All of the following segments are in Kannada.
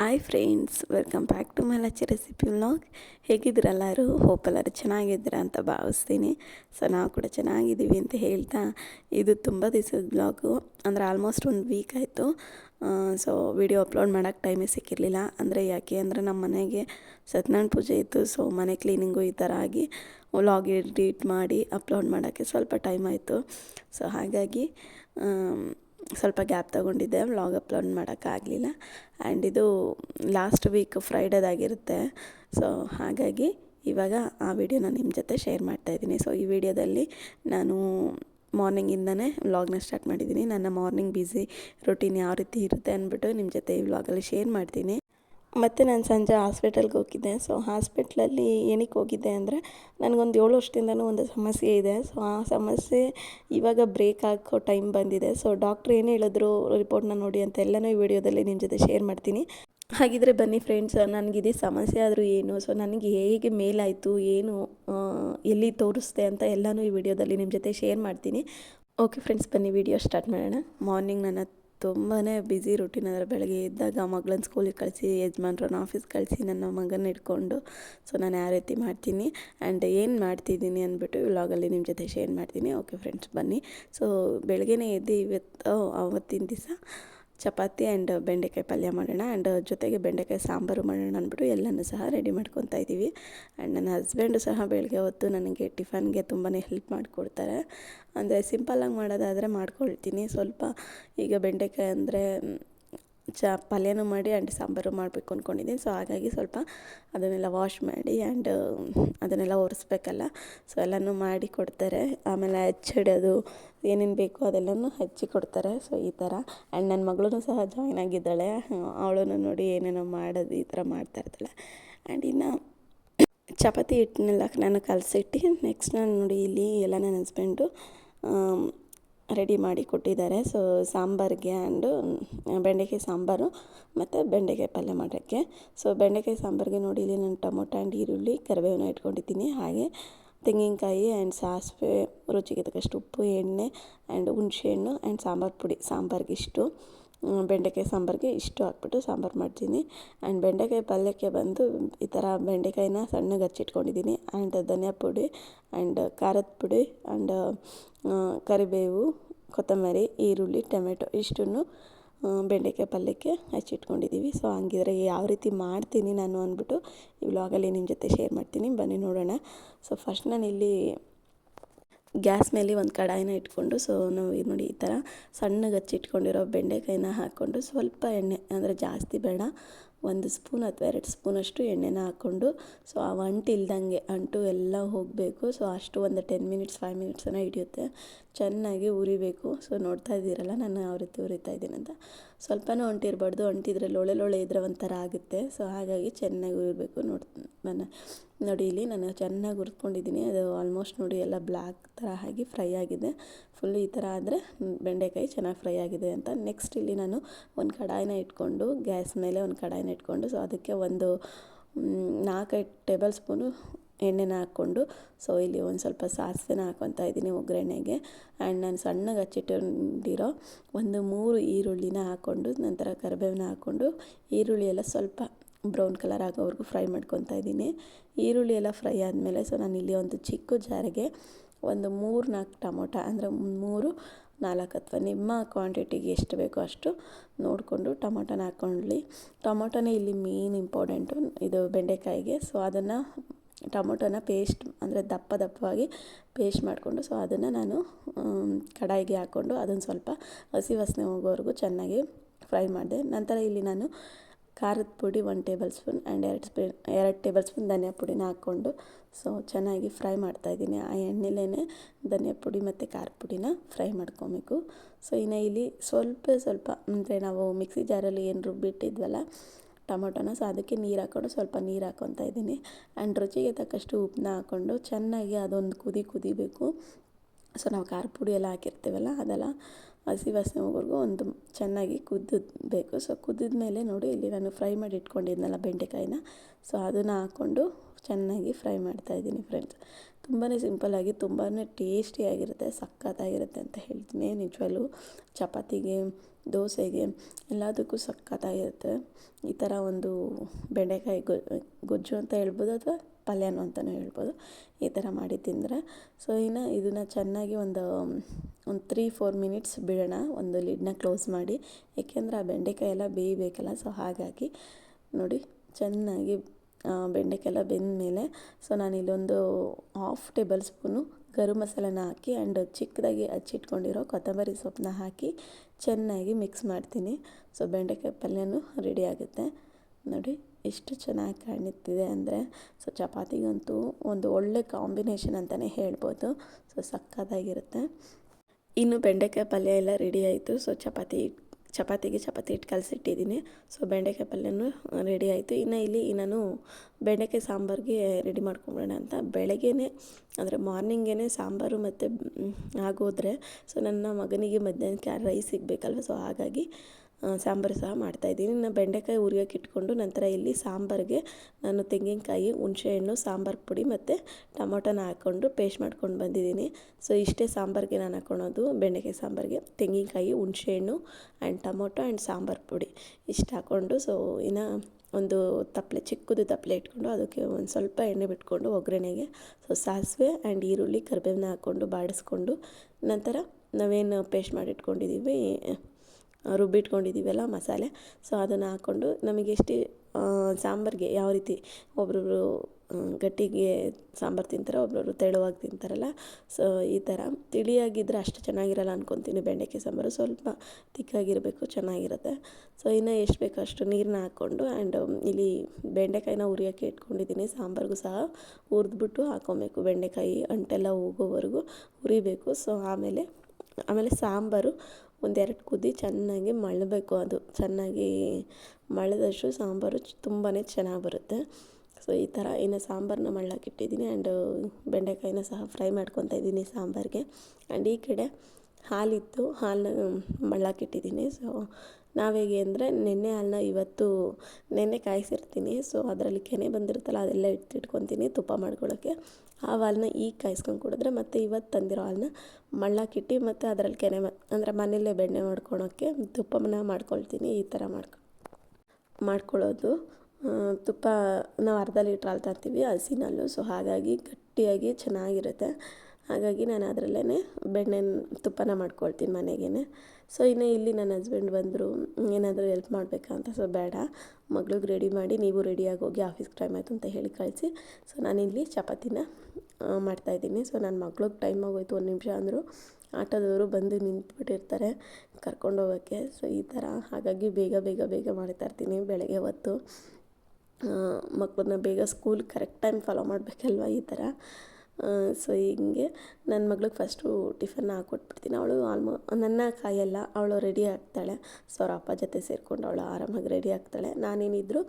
Hi friends welcome back to my Lacchi recipe vlog ಹೇಗಿದ್ದೀರೆಲ್ಲರೂ hope ಎಲ್ಲರೂ ಚೆನ್ನಾಗಿದ್ದೀರಾ ಅಂತ ಭಾವಿಸ್ತೀನಿ. ಸೊ ನಾವು ಕೂಡ ಚೆನ್ನಾಗಿದ್ದೀವಿ ಅಂತ ಹೇಳ್ತಾ, ಇದು ತುಂಬ ದಿವಸದ ಬ್ಲಾಗು ಅಂದರೆ ಆಲ್ಮೋಸ್ಟ್ ಒಂದು ವೀಕ್ ಆಯಿತು. ಸೊ ವಿಡಿಯೋ ಅಪ್ಲೋಡ್ ಮಾಡೋಕ್ಕೆ ಟೈಮೇ ಸಿಕ್ಕಿರಲಿಲ್ಲ. ಅಂದರೆ ಯಾಕೆ ಅಂದರೆ ನಮ್ಮ ಮನೆಗೆ ಸತ್ಯನಾರಾಯಣ ಪೂಜೆ ಇತ್ತು. ಸೊ ಮನೆ ಕ್ಲೀನಿಂಗು ಈ ಥರ ಆಗಿ ವ್ಲಾಗ್ ಎಡಿಟ್ ಮಾಡಿ ಅಪ್ಲೋಡ್ ಮಾಡೋಕ್ಕೆ ಸ್ವಲ್ಪ ಟೈಮ್ ಆಯಿತು. ಸೊ ಹಾಗಾಗಿ ಸ್ವಲ್ಪ ಗ್ಯಾಪ್ ತೊಗೊಂಡಿದ್ದೆ, ವ್ಲಾಗ್ ಅಪ್ಲೋಡ್ ಮಾಡೋಕ್ಕಾಗಲಿಲ್ಲ. ಆ್ಯಂಡ್ ಇದು ಲಾಸ್ಟ್ ವೀಕ್ ಫ್ರೈಡೇದಾಗಿರುತ್ತೆ ಸೊ ಹಾಗಾಗಿ ಇವಾಗ ಆ ವಿಡಿಯೋನ ನಿಮ್ಮ ಜೊತೆ ಶೇರ್ ಮಾಡ್ತಾಯಿದ್ದೀನಿ ಸೊ ಈ ವಿಡಿಯೋದಲ್ಲಿ ನಾನು ಮಾರ್ನಿಂಗಿಂದನೇ ವ್ಲಾಗ್ನ ಸ್ಟಾರ್ಟ್ ಮಾಡಿದ್ದೀನಿ. ನನ್ನ ಮಾರ್ನಿಂಗ್ ಬ್ಯುಸಿ ರೊಟೀನ್ ಯಾವ ರೀತಿ ಇರುತ್ತೆ ಅಂದ್ಬಿಟ್ಟು ನಿಮ್ಮ ಜೊತೆ ಈ ವ್ಲಾಗಲ್ಲಿ ಶೇರ್ ಮಾಡ್ತೀನಿ. ಮತ್ತು ನಾನು ಸಂಜೆ ಹಾಸ್ಪಿಟಲ್ಗೆ ಹೋಗಿದ್ದೆ. ಸೊ ಹಾಸ್ಪಿಟ್ಲಲ್ಲಿ ಏನಕ್ಕೆ ಹೋಗಿದ್ದೆ ಅಂದರೆ ನನಗೊಂದು ಏಳು ವರ್ಷದಿಂದನೂ ಒಂದು ಸಮಸ್ಯೆ ಇದೆ. ಸೊ ಆ ಸಮಸ್ಯೆ ಇವಾಗ ಬ್ರೇಕ್ ಹಾಕೋ ಟೈಮ್ ಬಂದಿದೆ. ಸೊ ಡಾಕ್ಟ್ರ್ ಏನು ಹೇಳಿದ್ರು ರಿಪೋರ್ಟ್ನ ನೋಡಿ ಅಂತ ಎಲ್ಲನೂ ಈ ವಿಡಿಯೋದಲ್ಲಿ ನಿಮ್ಮ ಜೊತೆ ಶೇರ್ ಮಾಡ್ತೀನಿ. ಹಾಗಿದ್ರೆ ಬನ್ನಿ ಫ್ರೆಂಡ್ಸ್ ನನಗಿದೇ ಸಮಸ್ಯೆ ಆದರೂ ಏನು? ಸೊ ನನಗೆ ಹೇಗೆ ಮೇಲಾಯಿತು? ಏನು ಎಲ್ಲಿ ತೋರಿಸ್ದೆ ಅಂತ ಎಲ್ಲನೂ ಈ ವಿಡಿಯೋದಲ್ಲಿ ನಿಮ್ಮ ಜೊತೆ ಶೇರ್ ಮಾಡ್ತೀನಿ. ಓಕೆ ಫ್ರೆಂಡ್ಸ್ ಬನ್ನಿ ವಿಡಿಯೋ ಸ್ಟಾರ್ಟ್ ಮಾಡೋಣ. ಮಾರ್ನಿಂಗ್ ನನ್ನ ತುಂಬಾ ಬ್ಯುಸಿ ರುಟೀನ್ ಅಂದರೆ ಬೆಳಗ್ಗೆ ಎದ್ದಾಗ ಮಗಳನ್ನ ಸ್ಕೂಲಿಗೆ ಕಳಿಸಿ, ಯಜಮಾನ್ರನ್ನ ಆಫೀಸ್ ಕಳಿಸಿ, ನನ್ನ ಮಗನ ಇಟ್ಕೊಂಡು ಸೊ ನಾನು ಯಾವ ರೀತಿ ಮಾಡ್ತೀನಿ. ಆ್ಯಂಡ್ ಏನು ಮಾಡ್ತಿದ್ದೀನಿ ಅಂದ್ಬಿಟ್ಟು ವ್ಲಾಗಲ್ಲಿ ನಿಮ್ಮ ಜೊತೆ ಶೇರ್ ಮಾಡ್ತೀನಿ. ಓಕೆ ಫ್ರೆಂಡ್ಸ್ ಬನ್ನಿ. ಸೊ ಬೆಳಗ್ಗೆನೇ ಎದ್ದು ಇವತ್ತು, ಅವತ್ತಿನ ದಿವಸ ಚಪಾತಿ ಆ್ಯಂಡ್ ಬೆಂಡೆಕಾಯಿ ಪಲ್ಯ ಮಾಡೋಣ ಆ್ಯಂಡ್ ಜೊತೆಗೆ ಬೆಂಡೆಕಾಯಿ ಸಾಂಬಾರು ಮಾಡೋಣ ಅಂದ್ಬಿಟ್ಟು ಎಲ್ಲನೂ ಸಹ ರೆಡಿ ಮಾಡ್ಕೊತಾ ಇದ್ದೀವಿ. ಆ್ಯಂಡ್ ನನ್ನ ಹಸ್ಬೆಂಡು ಸಹ ಬೆಳಗ್ಗೆ ಹೊತ್ತು ನನಗೆ ಟಿಫನ್ಗೆ ತುಂಬಾ ಹೆಲ್ಪ್ ಮಾಡಿಕೊಡ್ತಾರೆ. ಅಂದರೆ ಸಿಂಪಲ್ಲಾಗಿ ಮಾಡೋದಾದರೆ ಮಾಡ್ಕೊಳ್ತೀನಿ. ಸ್ವಲ್ಪ ಈಗ ಬೆಂಡೆಕಾಯಿ ಅಂದರೆ ಚ ಪಲ್ಯನೂ ಮಾಡಿ ಆ್ಯಂಡ್ ಸಾಂಬಾರು ಮಾಡಬೇಕು ಅಂದ್ಕೊಂಡಿದ್ದೀನಿ. ಸೊ ಹಾಗಾಗಿ ಸ್ವಲ್ಪ ಅದನ್ನೆಲ್ಲ ವಾಶ್ ಮಾಡಿ ಆ್ಯಂಡ್ ಅದನ್ನೆಲ್ಲ ಒರೆಸ್ಬೇಕಲ್ಲ. ಸೊ ಎಲ್ಲನೂ ಮಾಡಿ ಕೊಡ್ತಾರೆ. ಆಮೇಲೆ ಹಚ್ಚಿಡೋದು, ಏನೇನು ಬೇಕೋ ಅದೆಲ್ಲನೂ ಹಚ್ಚಿ ಕೊಡ್ತಾರೆ. ಸೊ ಈ ಥರ. ಆ್ಯಂಡ್ ನನ್ನ ಮಗಳೂ ಸಹ ಜಾಯ್ನ್ ಆಗಿದ್ದಾಳೆ. ಅವಳನ್ನು ನೋಡಿ ಏನೇನೋ ಮಾಡೋದು ಈ ಥರ ಮಾಡ್ತಾ ಇರ್ತಾಳೆ. ಆ್ಯಂಡ್ ಇನ್ನು ಚಪಾತಿ ಹಿಟ್ಟನ್ನೆಲ್ಲ ನಾನು ಕಲಸಿಟ್ಟು ನೆಕ್ಸ್ಟ್ ನಾನು ನೋಡಿ ಇಲ್ಲಿ ಎಲ್ಲ ನನ್ನ ಹಸ್ಬೆಂಡು ರೆಡಿ ಮಾಡಿ ಕೊಟ್ಟಿದ್ದಾರೆ. ಸೊ ಸಾಂಬಾರಿಗೆ ಆ್ಯಂಡು ಬೆಂಡೆಕಾಯಿ ಸಾಂಬಾರು ಮತ್ತು ಬೆಂಡೆಕಾಯಿ ಪಲ್ಯ ಮಾಡೋಕ್ಕೆ. ಸೊ ಬೆಂಡೆಕಾಯಿ ಸಾಂಬಾರಿಗೆ ನೋಡಿ ಇಲ್ಲಿ ನಾನು ಟೊಮೊಟೊ ಆ್ಯಂಡ್ ಈರುಳ್ಳಿ, ಕರಿಬೇವನ್ನ ಇಟ್ಕೊಂಡಿದ್ದೀನಿ. ಹಾಗೆ ತೆಂಗಿನಕಾಯಿ ಆ್ಯಂಡ್ ಸಾಸಿವೆ, ರುಚಿಗೆ ತಕ್ಕಷ್ಟು ಉಪ್ಪು, ಎಣ್ಣೆ ಆ್ಯಂಡ್ ಹುಣಸೆಹಣ್ಣು ಆ್ಯಂಡ್ ಸಾಂಬಾರು ಪುಡಿ, ಸಾಂಬಾರಿಗೆ ಇಷ್ಟು. ಬೆಂಡೆಕಾಯಿ ಸಾಂಬಾರಿಗೆ ಇಷ್ಟು ಹಾಕ್ಬಿಟ್ಟು ಸಾಂಬಾರು ಮಾಡ್ತೀನಿ. ಆ್ಯಂಡ್ ಬೆಂಡೆಕಾಯಿ ಪಲ್ಯಕ್ಕೆ ಬಂದು ಈ ಥರ ಬೆಂಡೆಕಾಯಿನ ಸಣ್ಣಗೆ ಹಚ್ಚಿಟ್ಕೊಂಡಿದ್ದೀನಿ. ಆ್ಯಂಡ್ ಧನಿಯಾ ಪುಡಿ ಆ್ಯಂಡ್ ಖಾರದ ಪುಡಿ ಆ್ಯಂಡ್ ಕರಿಬೇವು, ಕೊತ್ತಂಬರಿ, ಈರುಳ್ಳಿ, ಟೊಮೆಟೊ ಇಷ್ಟನ್ನು ಬೆಂಡೆಕಾಯಿ ಪಲ್ಯಕ್ಕೆ ಹಚ್ಚಿಟ್ಕೊಂಡಿದ್ದೀವಿ. ಸೊ ಹಂಗಿದ್ರೆ ಯಾವ ರೀತಿ ಮಾಡ್ತೀನಿ ನಾನು ಅಂದ್ಬಿಟ್ಟು ಈ ವ್ಲಾಗಲ್ಲಿ ನಿಮ್ಮ ಜೊತೆ ಶೇರ್ ಮಾಡ್ತೀನಿ. ಬನ್ನಿ ನೋಡೋಣ. ಸೊ ಫಸ್ಟ್ ನಾನು ಇಲ್ಲಿ ಗ್ಯಾಸ್ ಮೇಲೆ ಒಂದು ಕಡಾಯಿನ ಇಟ್ಕೊಂಡು ಸೊ ನಾವು ಇದು ನೋಡಿ ಈ ಥರ ಸಣ್ಣಗೆ ಹಚ್ಚಿಟ್ಕೊಂಡಿರೋ ಬೆಂಡೆಕಾಯಿನ ಹಾಕ್ಕೊಂಡು ಸ್ವಲ್ಪ ಎಣ್ಣೆ, ಅಂದರೆ ಜಾಸ್ತಿ ಬೇಡ, ಒಂದು ಸ್ಪೂನ್ ಅಥವಾ ಎರಡು ಸ್ಪೂನಷ್ಟು ಎಣ್ಣೆನ ಹಾಕ್ಕೊಂಡು ಸೊ ಆ ಅಂಟು ಇಲ್ದಂಗೆ ಅಂಟು ಎಲ್ಲ ಹೋಗಬೇಕು ಸೊ ಅಷ್ಟು ಒಂದು ಟೆನ್ ಮಿನಿಟ್ಸ್ ಫೈವ್ ಮಿನಿಟ್ಸನ್ನು ಹಿಡಿಯುತ್ತೆ. ಚೆನ್ನಾಗಿ ಉರಿಬೇಕು. ಸೊ ನೋಡ್ತಾ ಇದ್ದೀರಲ್ಲ, ನಾನು ಯಾವ ರೀತಿ ಉರಿತಾ ಇದ್ದೀನಿ ಅಂತ. ಸ್ವಲ್ಪನೂ ಹೊಂಟಿರ್ಬಾರ್ದು ಅಂಟಿದ್ರೆ ಲೊಳೆ ಲೊಳೆ ಇದ್ರೆ ಒಂಥರ ಆಗುತ್ತೆ. ಸೊ ಹಾಗಾಗಿ ಚೆನ್ನಾಗಿ ಉರಿಬೇಕು. ನೋಡಿ ನಾನು ನೋಡಿ ಇಲ್ಲಿ ನಾನು ಚೆನ್ನಾಗಿ ಉರ್ಕೊಂಡಿದ್ದೀನಿ ಅದು ಆಲ್ಮೋಸ್ಟ್ ನೋಡಿ ಎಲ್ಲ ಬ್ಲ್ಯಾಕ್ ಥರ ಆಗಿ ಫ್ರೈ ಆಗಿದೆ. ಫುಲ್ ಈ ಥರ ಆದರೆ ಬೆಂಡೆಕಾಯಿ ಚೆನ್ನಾಗಿ ಫ್ರೈ ಆಗಿದೆ ಅಂತ. ನೆಕ್ಸ್ಟ್ ಇಲ್ಲಿ ನಾನು ಒಂದು ಕಡಾಯಿನ ಇಟ್ಕೊಂಡು, ಗ್ಯಾಸ್ ಮೇಲೆ ಒಂದು ಕಡಾಯಿನ ಇಟ್ಕೊಂಡು ಸೊ ಅದಕ್ಕೆ ಒಂದು ನಾಲ್ಕೈದು ಟೇಬಲ್ ಸ್ಪೂನು ಎಣ್ಣೆನ ಹಾಕ್ಕೊಂಡು ಸೊ ಇಲ್ಲಿ ಒಂದು ಸ್ವಲ್ಪ ಸಾಸಿವೆನ ಹಾಕ್ಕೊತಾ ಇದ್ದೀನಿ ಒಗ್ಗರಣೆಗೆ. ಆ್ಯಂಡ್ ನಾನು ಸಣ್ಣಗೆ ಹಚ್ಚಿಟ್ಟಿರೋ ಒಂದು ಮೂರು ಈರುಳ್ಳಿನ ಹಾಕ್ಕೊಂಡು, ನಂತರ ಕರಿಬೇವನ ಹಾಕ್ಕೊಂಡು, ಈರುಳ್ಳಿ ಎಲ್ಲ ಸ್ವಲ್ಪ ಬ್ರೌನ್ ಕಲರ್ ಆಗೋವರೆಗೂ ಫ್ರೈ ಮಾಡ್ಕೊತಾ ಇದ್ದೀನಿ. ಈರುಳ್ಳಿ ಎಲ್ಲ ಫ್ರೈ ಆದಮೇಲೆ ಸೊ ನಾನು ಇಲ್ಲಿ ಒಂದು ಚಿಕ್ಕ ಜಾರಿಗೆ ಒಂದು ಮೂರು ನಾಲ್ಕು ಟೊಮೊಟೊ, ಅಂದರೆ ಮೂರು ನಾಲ್ಕು ಅಥವಾ ನಿಮ್ಮ ಕ್ವಾಂಟಿಟಿಗೆ ಎಷ್ಟು ಬೇಕೋ ಅಷ್ಟು ನೋಡಿಕೊಂಡು ಟೊಮೊಟೊನ ಹಾಕ್ಕೊಳ್ಳಿ. ಟೊಮೊಟೊನೇ ಇಲ್ಲಿ ಮೇನ್ ಇಂಪಾರ್ಟೆಂಟು ಇದು ಬೆಂಡೆಕಾಯಿಗೆ ಸೊ ಅದನ್ನು ಟೊಮೊಟೊನ ಪೇಸ್ಟ್ ಅಂದರೆ ದಪ್ಪ ದಪ್ಪವಾಗಿ ಪೇಸ್ಟ್ ಮಾಡಿಕೊಂಡು ಸೊ ಅದನ್ನು ನಾನು ಕಡಾಯಿಗೆ ಹಾಕ್ಕೊಂಡು ಅದನ್ನು ಸ್ವಲ್ಪ ಹಸಿ ವಾಸನೆ ಹೋಗೋವರೆಗೂ ಚೆನ್ನಾಗಿ ಫ್ರೈ ಮಾಡಿದೆ. ನಂತರ ಇಲ್ಲಿ ನಾನು ಖಾರದ ಪುಡಿ ಒನ್ ಟೇಬಲ್ ಸ್ಪೂನ್ ಆ್ಯಂಡ್ ಎರಡು ಸ್ಪೂನ್, ಎರಡು ಟೇಬಲ್ ಸ್ಪೂನ್ ಧನಿಯಾ ಪುಡಿನ ಹಾಕ್ಕೊಂಡು ಸೊ ಚೆನ್ನಾಗಿ ಫ್ರೈ ಮಾಡ್ತಾಯಿದ್ದೀನಿ ಆ ಎಣ್ಣೆಲೇ ಧನಿಯಾ ಪುಡಿ ಮತ್ತು ಖಾರದ ಪುಡಿನ ಫ್ರೈ ಮಾಡ್ಕೊಬೇಕು. ಸೊ ಇನ್ನು ಇಲ್ಲಿ ಸ್ವಲ್ಪ ಸ್ವಲ್ಪ, ಅಂದರೆ ನಾವು ಮಿಕ್ಸಿ ಜಾರಲ್ಲಿ ಏನು ರುಬ್ಬಿಟ್ಟಿದ್ವಲ್ಲ ಟೊಮೊಟೊನ ಸೊ ಅದಕ್ಕೆ ನೀರು ಹಾಕ್ಕೊಂಡು ಸ್ವಲ್ಪ ನೀರು ಹಾಕ್ಕೊತಾ ಇದ್ದೀನಿ ಆ್ಯಂಡ್ ರುಚಿಗೆ ತಕ್ಕಷ್ಟು ಉಪ್ಪನ್ನ ಹಾಕ್ಕೊಂಡು ಚೆನ್ನಾಗಿ ಅದೊಂದು ಕುದಿ ಕುದಿಬೇಕು. ಸೊ ನಾವು ಖಾರ ಪುಡಿ ಎಲ್ಲ ಹಾಕಿರ್ತೀವಲ್ಲ ಅದೆಲ್ಲ ಹಸಿ ವಾಸನೆ ಒಂದು ಚೆನ್ನಾಗಿ ಕುದಿದ್ಬೇಕು. ಸೊ ಕುದ್ದಿದ ಮೇಲೆ ನೋಡಿ ಇಲ್ಲಿ ನಾನು ಫ್ರೈ ಮಾಡಿ ಇಟ್ಕೊಂಡಿದ್ನಲ್ಲ ಬೆಂಡೆಕಾಯಿನ. ಸೊ ಅದನ್ನು ಹಾಕ್ಕೊಂಡು ಚೆನ್ನಾಗಿ ಫ್ರೈ ಮಾಡ್ತಾ ಇದ್ದೀನಿ ಫ್ರೆಂಡ್ಸ್. ತುಂಬಾ ಸಿಂಪಲ್ಲಾಗಿ ತುಂಬಾ ಟೇಸ್ಟಿಯಾಗಿರುತ್ತೆ ಸಖತ್ತಾಗಿರುತ್ತೆ ಅಂತ ಹೇಳ್ತೀನಿ ನಿಜವಾಗ್ಲೂ. ಚಪಾತಿಗೆ ದೋಸೆಗೆ ಎಲ್ಲದಕ್ಕೂ ಸಖತ್ತಾಗಿರುತ್ತೆ. ಈ ಥರ ಒಂದು ಬೆಂಡೆಕಾಯಿ ಗೊಜ್ಜು ಅಂತ ಹೇಳ್ಬೋದು ಅಥವಾ ಪಲ್ಯನೂ ಅಂತಲೂ ಹೇಳ್ಬೋದು. ಈ ಥರ ಮಾಡಿ ತಿಂದರೆ. ಸೊ, ಇನ್ನು ಇದನ್ನು ಚೆನ್ನಾಗಿ ಒಂದು ಒಂದು ತ್ರೀ ಫೋರ್ ಮಿನಿಟ್ಸ್ ಬಿಡೋಣ. ಒಂದು ಲಿಡ್ನ ಕ್ಲೋಸ್ ಮಾಡಿ. ಏಕೆಂದರೆ ಆ ಬೆಂಡೆಕಾಯಿ ಎಲ್ಲ ಬೇಯಬೇಕಲ್ಲ ಸೊ ಹಾಗಾಗಿ ನೋಡಿ ಚೆನ್ನಾಗಿ ಬೆಂಡೆಕಾಯಿ ಎಲ್ಲ ಬೆಂದಮೇಲೆ ಸೊ ನಾನು ಇಲ್ಲೊಂದು ಹಾಫ್ ಟೇಬಲ್ ಸ್ಪೂನು ಗರಂ ಮಸಾಲೆನ ಹಾಕಿ ಆ್ಯಂಡ್ ಚಿಕ್ಕದಾಗಿ ಹಚ್ಚಿಟ್ಕೊಂಡಿರೋ ಕೊತ್ತಂಬರಿ ಸೊಪ್ಪನ್ನ ಹಾಕಿ ಚೆನ್ನಾಗಿ ಮಿಕ್ಸ್ ಮಾಡ್ತೀನಿ. ಸೊ, ಬೆಂಡೆಕಾಯಿ ಪಲ್ಯನೂ ರೆಡಿ ಆಗುತ್ತೆ. ನೋಡಿ, ಎಷ್ಟು ಚೆನ್ನಾಗಿ ಕಾಣುತ್ತಿದೆ ಅಂದರೆ, ಸೊ, ಚಪಾತಿಗಂತೂ ಒಂದು ಒಳ್ಳೆ ಕಾಂಬಿನೇಷನ್ ಅಂತಲೇ ಹೇಳ್ಬೋದು. ಸೊ, ಸಕ್ಕತ್ತಾಗಿರುತ್ತೆ. ಇನ್ನು ಬೆಂಡೆಕಾಯಿ ಪಲ್ಯ ಎಲ್ಲ ರೆಡಿ ಆಯಿತು. ಸೊ, ಚಪಾತಿ ಚಪಾತಿಗೆ ಚಪಾತಿ ಹಿಟ್ಟು ಕಲಸಿಟ್ಟಿದ್ದೀನಿ. ಸೊ ಬೆಂಡೆಕಾಯಿ ಪಲ್ಯನೂ ರೆಡಿ ಆಯಿತು. ಇನ್ನು ಇಲ್ಲಿ ನಾನು ಬೆಂಡೆಕಾಯಿ ಸಾಂಬಾರಿಗೆ ರೆಡಿ ಮಾಡ್ಕೊಂಬಿಡೋಣ ಅಂತ. ಬೆಳಗ್ಗೆಯೇ ಅಂದರೆ ಮಾರ್ನಿಂಗೇ ಸಾಂಬಾರು ಮತ್ತು ಆಗೋದ್ರೆ ಸೊ ನನ್ನ ಮಗನಿಗೆ ಮಧ್ಯಾಹ್ನಕ್ಕೆ ರೈಸ್ ಸಿಗಬೇಕಲ್ವ? ಸೊ ಹಾಗಾಗಿ ಸಾಂಬಾರು ಸಹ ಮಾಡ್ತಾಯಿದ್ದೀನಿ ನಾನು ಬೆಂಡೆಕಾಯಿ ಉರಿಯೋಕೆ ಇಟ್ಕೊಂಡು ನಂತರ ಇಲ್ಲಿ ಸಾಂಬಾರಿಗೆ ನಾನು ತೆಂಗಿನಕಾಯಿ, ಹುಣಸೆಹಣ್ಣು, ಸಾಂಬಾರು ಪುಡಿ ಮತ್ತು ಟೊಮೊಟೊನ ಹಾಕ್ಕೊಂಡು ಪೇಸ್ಟ್ ಮಾಡ್ಕೊಂಡು ಬಂದಿದ್ದೀನಿ. ಸೊ, ಇಷ್ಟೇ ಸಾಂಬಾರಿಗೆ ನಾನು ಹಾಕ್ಕೊಳೋದು ಬೆಂಡೆಕಾಯಿ ಸಾಂಬಾರಿಗೆ. ತೆಂಗಿನಕಾಯಿ, ಹುಣಸೆಹಣ್ಣು ಆ್ಯಂಡ್ ಟೊಮೊಟೊ ಆ್ಯಂಡ್ ಸಾಂಬಾರು ಪುಡಿ ಇಷ್ಟು ಹಾಕ್ಕೊಂಡು ಸೊ ಇನ್ನು ಒಂದು ತಪ್ಪಲೆ ಚಿಕ್ಕದು ತಪ್ಪಲೆ ಇಟ್ಕೊಂಡು ಅದಕ್ಕೆ ಒಂದು ಸ್ವಲ್ಪ ಎಣ್ಣೆ ಬಿಟ್ಕೊಂಡು ಒಗ್ಗರಣೆಗೆ. ಸೊ ಸಾಸಿವೆ ಆ್ಯಂಡ್ ಈರುಳ್ಳಿ, ಕರಿಬೇವನ್ನ ಹಾಕ್ಕೊಂಡು ಬಾಡಿಸ್ಕೊಂಡು ನಂತರ ನಾವೇನು ಪೇಸ್ಟ್ ಮಾಡಿಟ್ಕೊಂಡಿದ್ದೀವಿ ರುಬ್ಬಿಟ್ಕೊಂಡಿದ್ದೀವಲ್ಲ ಮಸಾಲೆ. ಸೊ ಅದನ್ನು ಹಾಕ್ಕೊಂಡು ನಮಗೆ ಎಷ್ಟು ಸಾಂಬಾರಿಗೆ ಯಾವ ರೀತಿ ಒಬ್ಬೊಬ್ರು ಗಟ್ಟಿಗೆ ಸಾಂಬಾರು ತಿಂತಾರೆ ಒಬ್ಬೊಬ್ರು ತೆಳುವಾಗಿ ತಿಂತಾರಲ್ಲ, ಸೊ, ಈ ಥರ. ತಿಳಿಯಾಗಿದ್ದರೆ ಅಷ್ಟು ಚೆನ್ನಾಗಿರಲ್ಲ ಅಂದ್ಕೊತೀನಿ ಬೆಂಡೆಕಾಯಿ ಸಾಂಬಾರು. ಸ್ವಲ್ಪ ತಿಕ್ಕಾಗಿರಬೇಕು, ಚೆನ್ನಾಗಿರುತ್ತೆ. ಸೊ ಇನ್ನು ಎಷ್ಟು ಬೇಕೋ ಅಷ್ಟು ನೀರನ್ನ ಹಾಕ್ಕೊಂಡು ಆ್ಯಂಡ್ ಇಲ್ಲಿ ಬೆಂಡೆಕಾಯಿನ ಉರಿಯೋಕ್ಕೆ ಇಟ್ಕೊಂಡಿದ್ದೀನಿ. ಸಾಂಬಾರಿಗೂ ಸಹ ಹುರಿದ್ಬಿಟ್ಟು ಹಾಕ್ಕೊಬೇಕು ಬೆಂಡೆಕಾಯಿ ಅಂಟೆಲ್ಲ ಹೋಗೋವರೆಗೂ ಹುರಿಬೇಕು ಸೊ ಆಮೇಲೆ ಆಮೇಲೆ ಸಾಂಬಾರು. ಒಂದೆರಡು ಕುದಿ ಚೆನ್ನಾಗಿ ಮಳಬೇಕು ಅದು. ಚೆನ್ನಾಗಿ ಮಳೆದಷ್ಟು ಸಾಂಬಾರು ತುಂಬಾ ಚೆನ್ನಾಗಿ ಬರುತ್ತೆ. ಸೊ, ಈ ಥರ ಇನ್ನು ಸಾಂಬಾರನ್ನ ಮಳ್ಳಕ್ಕೆ ಇಟ್ಟಿದ್ದೀನಿ ಆ್ಯಂಡ್ ಬೆಂಡೆಕಾಯಿನ ಸಹ ಫ್ರೈ ಮಾಡ್ಕೊತಾ ಇದ್ದೀನಿ ಸಾಂಬಾರಿಗೆ. ಆ್ಯಂಡ್ ಈ ಕಡೆ ಹಾಲಿತ್ತು, ಹಾಲನ್ನ ಮಳ್ಳಕ್ಕೆ ಇಟ್ಟಿದ್ದೀನಿ. ಸೊ ನಾವೇಗೆ ಅಂದರೆ ನೆನ್ನೆ ಹಾಲನ್ನ ಇವತ್ತು ನೆನ್ನೆ ಕಾಯಿಸಿರ್ತೀನಿ. ಸೊ ಅದರಲ್ಲಿ ಕೆನೆ ಬಂದಿರುತ್ತಲ್ಲ, ಅದೆಲ್ಲ ಎತ್ತಿಟ್ಕೊತೀನಿ ತುಪ್ಪ ಮಾಡ್ಕೊಳ್ಳೋಕ್ಕೆ ಆ ಹಾಲನ್ನ ಈಗ ಕಾಯಿಸ್ಕೊಂಡು ಕುಡಿದ್ರೆ ಮತ್ತು ಇವತ್ತು ತಂದಿರೋ ಹಾಲನ್ನ ಮಳ್ಳಾಕಿಟ್ಟು ಮತ್ತು ಅದರಲ್ಲಿ ಕೆನೆ ಅಂದರೆ ಮನೆಯಲ್ಲೇ ಬೆಣ್ಣೆ ಮಾಡ್ಕೊಳೋಕ್ಕೆ ತುಪ್ಪನ ಮಾಡ್ಕೊಳ್ತೀನಿ, ಈ ಥರ ಮಾಡ್ಕೊ ಮಾಡ್ಕೊಳ್ಳೋದು ತುಪ್ಪ ನಾವು ಅರ್ಧ ಲೀಟ್ರ್ ಹಾಲು ತರ್ತೀವಿ ಹಸಿನಲ್ಲು ಸೊ ಹಾಗಾಗಿ ಗಟ್ಟಿಯಾಗಿ ಚೆನ್ನಾಗಿರುತ್ತೆ. ಹಾಗಾಗಿ ನಾನು ಅದರಲ್ಲೇ ಬೆಣ್ಣೆ ತುಪ್ಪನ ಮಾಡ್ಕೊಳ್ತೀನಿ ಮನೆಗೇ ಸೊ ಇನ್ನು ಇಲ್ಲಿ ನನ್ನ ಹಸ್ಬೆಂಡ್ ಬಂದರು, ಏನಾದರೂ ಹೆಲ್ಪ್ ಮಾಡಬೇಕಾ ಅಂತ. ಸೊ ಬೇಡ, ಮಗಳಿಗೆ ರೆಡಿ ಮಾಡಿ ನೀವು ರೆಡಿಯಾಗಿ ಹೋಗಿ ಆಫೀಸ್ಗೆ ಟೈಮ್ ಆಯಿತು ಅಂತ ಹೇಳಿ ಕಳಿಸಿ. ಸೊ ನಾನಿಲ್ಲಿ ಚಪಾತಿನ ಮಾಡ್ತಾಯಿದ್ದೀನಿ ಸೊ ನನ್ನ ಮಗ್ಳಿಗೆ ಟೈಮ್ ಆಗೋಯ್ತು, ಒಂದು ನಿಮಿಷ ಅಂದರು. ಆಟೋದವರು ಬಂದು ನಿಂತ್ಬಿಟ್ಟಿರ್ತಾರೆ ಕರ್ಕೊಂಡು ಹೋಗೋಕ್ಕೆ. ಸೊ ಈ ಥರ ಹಾಗಾಗಿ ಬೇಗ ಬೇಗ ಬೇಗ ಮಾಡ್ತಾಯಿರ್ತೀನಿ ಬೆಳಗ್ಗೆ ಹೊತ್ತು. ಮಕ್ಕಳನ್ನ ಬೇಗ ಸ್ಕೂಲ್ ಕರೆಕ್ಟ್ ಟೈಮ್ ಫಾಲೋ ಮಾಡಬೇಕಲ್ವ ಈ ಥರ ಸೊ ಹಿಂಗೆ ನನ್ನ ಮಗ್ಳಿಗೆ ಫಸ್ಟು ಟಿಫನ್ ಹಾಕ್ಕೊಟ್ಬಿಡ್ತೀನಿ ಅವಳು ಆಲ್ಮೋ ನನ್ನ ಕಾಯಲ್ಲ ಅವಳು ರೆಡಿ ಆಗ್ತಾಳೆ. ಸೊ ಅವ್ರ ಅಪ್ಪ ಜೊತೆ ಸೇರಿಕೊಂಡು ಅವಳು ಆರಾಮಾಗಿ ರೆಡಿ ಆಗ್ತಾಳೆ. ನಾನೇನಿದ್ರು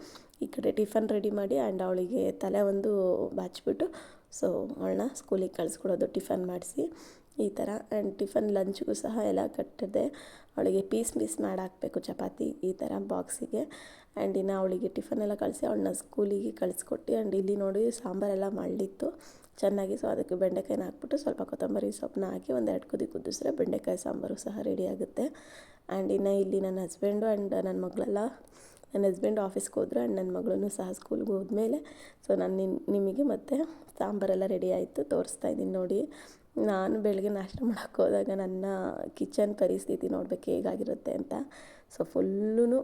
ಈ ಕಡೆ ಟಿಫನ್ ರೆಡಿ ಮಾಡಿ ಆ್ಯಂಡ್ ಅವಳಿಗೆ ತಲೆ ಒಂದು ಬಾಚಿಬಿಟ್ಟು ಸೊ ಅವಳನ್ನ ಸ್ಕೂಲಿಗೆ ಕಳಿಸ್ಕೊಡೋದು ಟಿಫನ್ ಮಾಡಿಸಿ. ಈ ಥರ, ಆ್ಯಂಡ್ ಟಿಫನ್ ಲಂಚ್ಗೂ ಸಹ ಎಲ್ಲ ಕಟ್ಟಿದೆ. ಅವಳಿಗೆ ಪೀಸ್ ಮಿಸ್ ಮಾಡಿ ಹಾಕಬೇಕು ಚಪಾತಿ ಈ ಥರ ಬಾಕ್ಸಿಗೆ. ಆ್ಯಂಡ್ ಇನ್ನು ಅವಳಿಗೆ ಟಿಫನ್ ಎಲ್ಲ ಕಳಿಸಿ, ಅವಳನ್ನ ಸ್ಕೂಲಿಗೆ ಕಳಿಸ್ಕೊಟ್ಟು, ಆ್ಯಂಡ್ ಇಲ್ಲಿ ನೋಡಿ ಸಾಂಬಾರೆಲ್ಲ ಮಾಡಿತ್ತು. ಚೆನ್ನಾಗಿ ಸೊ ಅದಕ್ಕೆ ಬೆಂಡೆಕಾಯಿನ ಹಾಕ್ಬಿಟ್ಟು ಸ್ವಲ್ಪ ಕೊತ್ತಂಬರಿ ಸೊಪ್ಪನ್ನ ಹಾಕಿ ಒಂದು ಎರಡು ಕುದಿ ಕುದಿಸಿದ್ರೆ ಬೆಂಡೆಕಾಯಿ ಸಾಂಬಾರು ಸಹ ರೆಡಿ ಆಗುತ್ತೆ. ಆ್ಯಂಡ್ ಇನ್ನು ಇಲ್ಲಿ ನನ್ನ ಹಸ್ಬೆಂಡು ಆ್ಯಂಡ್ ನನ್ನ ಮಗಳೆಲ್ಲ, ನನ್ನ ಹಸ್ಬೆಂಡ್ ಆಫೀಸ್ಗೆ ಹೋದ್ರು ಆ್ಯಂಡ್ ನನ್ನ ಮಗಳೂ ಸಹ ಸ್ಕೂಲ್ಗೆ ಹೋದ್ಮೇಲೆ, ಸೊ ನಾನು ನಿಮಗೆ ಮತ್ತೆ ಸಾಂಬಾರೆಲ್ಲ ರೆಡಿ ಆಯಿತು, ತೋರಿಸ್ತಾ ಇದ್ದೀನಿ ನೋಡಿ. ನಾನು ಬೆಳಗ್ಗೆ ನಾಷ್ಟ ಮಾಡೋಕ್ಕೆ ಹೋದಾಗ ನನ್ನ ಕಿಚನ್ ಪರಿಸ್ಥಿತಿ ನೋಡ್ಬೇಕು ಹೇಗಾಗಿರುತ್ತೆ ಅಂತ. ಸೊ ಫುಲ್ಲೂ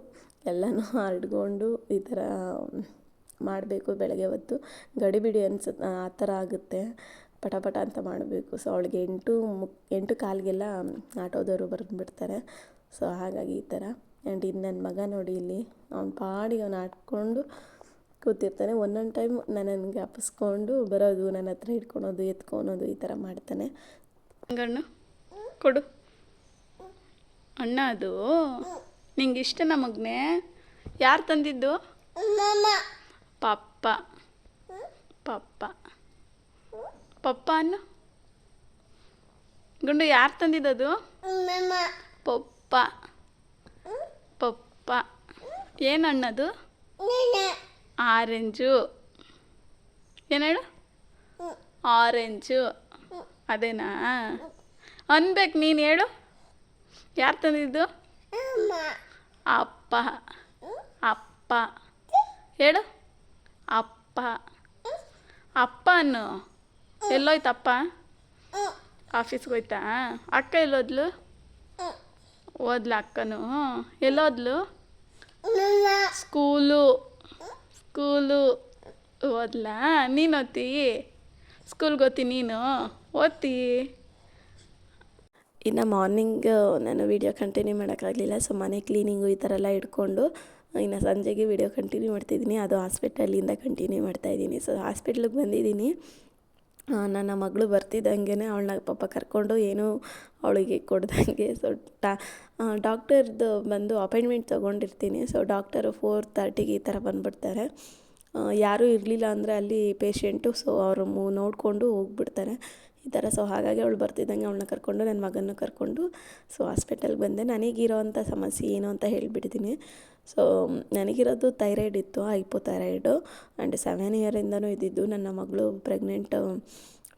ಎಲ್ಲನೂ ಹರಡ್ಕೊಂಡು ಈ ಥರ ಮಾಡಬೇಕು ಬೆಳಗ್ಗೆ ಹೊತ್ತು. ಗಡಿಬಿಡಿ ಅನ್ಸುತ್ತೆ, ಆ ಥರ ಆಗುತ್ತೆ. ಪಟ ಪಟ ಅಂತ ಮಾಡಬೇಕು. ಸೊ ಅವಳಿಗೆ ಎಂಟು ಮುಕ್ ಎಂಟು ಕಾಲಿಗೆಲ್ಲ ಆಟೋದವರು ಬರೆದ್ಬಿಡ್ತಾರೆ ಸೊ ಹಾಗಾಗಿ ಈ ಥರ. ಆ್ಯಂಡ್ ಇನ್ನು ನನ್ನ ಮಗ ನೋಡಿ ಇಲ್ಲಿ, ಅವ್ನ ಪಾಡಿಗೆ ಅವ್ನು ಆಡ್ಕೊಂಡು ಕೂತಿರ್ತಾನೆ ಒಂದೊಂದು ಟೈಮ್ ನನ್ನನ್ನು ಜ್ಞಾಪಿಸ್ಕೊಂಡು ಬರೋದು ನನ್ನ ಹತ್ರ ಹಿಡ್ಕೊಳೋದು ಎತ್ಕೊಳೋದು ಈ ಥರ ಮಾಡ್ತಾನೆ. ಹಂಗಣ್ಣ ಕೊಡು. ಅಣ್ಣ ಅದು ನಿಂಗೆ ಇಷ್ಟ ನಮಗ್ನೆ ಯಾರು ತಂದಿದ್ದು? ಪಪ್ಪ. ಪಪ್ಪ. ಪಪ್ಪ ಅನ್ನು ಗುಂಡು ಯಾರು ತಂದಿದ್ದದು ಪಪ್ಪ. ಪಪ್ಪ. ಏನು ಹಣ್ಣದು ಆರೆಂಜು. ಏನು ಹೇಳು? ಆರೆಂಜು. ಅದೇನಾ? ಅನ್ಬೇಕು ನೀನು ಹೇಳು. ಯಾರು ತಂದಿದ್ದು? ಅಪ್ಪ. ಅಪ್ಪ. ಹೇಳು. ಅಪ್ಪ. ಅಪ್ಪ ಅನ್ನು. ಎಲ್ಲೋಯ್ತಪ್ಪ ಆಫೀಸ್ಗೆ ಹೋಯ್ತಾ? ಅಕ್ಕ ಎಲ್ಲೋದ್ಲು? ಓದ್ಲ ಅಕ್ಕನು. ಎಲ್ಲೋದ್ಲು? ಸ್ಕೂಲು. ಸ್ಕೂಲು ಓದ್ಲಾ? ನೀನು ಓದ್ತಿ? ಸ್ಕೂಲ್ಗೆ ಓದ್ತಿ ನೀನು? ಓದ್ತಿ. ಇನ್ನು ಮಾರ್ನಿಂಗ್, ನಾನು ವೀಡಿಯೋ ಕಂಟಿನ್ಯೂ ಮಾಡೋಕ್ಕಾಗಲಿಲ್ಲ, ಸೊ ಮನೆ ಕ್ಲೀನಿಂಗು ಈ ಥರ ಎಲ್ಲ ಇಟ್ಕೊಂಡು, ಇನ್ನು ಸಂಜೆಗೆ ವೀಡಿಯೋ ಕಂಟಿನ್ಯೂ ಮಾಡ್ತಿದ್ದೀನಿ. ಅದು ಹಾಸ್ಪಿಟಲಿಂದ ಕಂಟಿನ್ಯೂ ಮಾಡ್ತಾಯಿದ್ದೀನಿ ಸೊ ಹಾಸ್ಪಿಟ್ಲಿಗೆ ಬಂದಿದ್ದೀನಿ. ನನ್ನ ಮಗಳು ಬರ್ತಿದ್ದಂಗೆ ಅವಳನ್ನ ಪಾಪ ಕರ್ಕೊಂಡು ಏನೂ ಅವಳಿಗೆ ಕೊಡ್ದಂಗೆ. ಸೊ ಟಾ ಡಾಕ್ಟರ್ದು ಬಂದು ಅಪಾಯಿಂಟ್ಮೆಂಟ್ ತೊಗೊಂಡಿರ್ತೀನಿ. ಸೊ ಡಾಕ್ಟರು ಫೋರ್ ತರ್ಟಿಗೆ ಈ ಥರ ಬಂದುಬಿಡ್ತಾರೆ. ಯಾರೂ ಇರಲಿಲ್ಲ ಅಂದರೆ ಅಲ್ಲಿ ಪೇಷೆಂಟು, ಸೊ ಅವರು ಮು, ನೋಡಿಕೊಂಡು ಹೋಗ್ಬಿಡ್ತಾರೆ. ಈ ಥರ. ಸೊ ಹಾಗಾಗಿ ಅವಳು ಬರ್ತಿದ್ದಂಗೆ ಅವಳನ್ನ ಕರ್ಕೊಂಡು, ನನ್ನ ಮಗನ ಕರ್ಕೊಂಡು ಸೊ ಹಾಸ್ಪಿಟಲ್ಗೆ ಬಂದೆ. ನನಗಿರೋವಂಥ ಸಮಸ್ಯೆ ಏನು ಅಂತ ಹೇಳಿಬಿಡ್ತೀನಿ. ಸೊ ನನಗಿರೋದು ಥೈರಾಯ್ಡ್ ಇತ್ತು ಹೈಪೋ ಆ್ಯಂಡ್ ಸೆವೆನ್ ಇಯರಿಂದನೂ ಇದ್ದಿದ್ದು ನನ್ನ ಮಗಳು ಪ್ರೆಗ್ನೆಂಟ್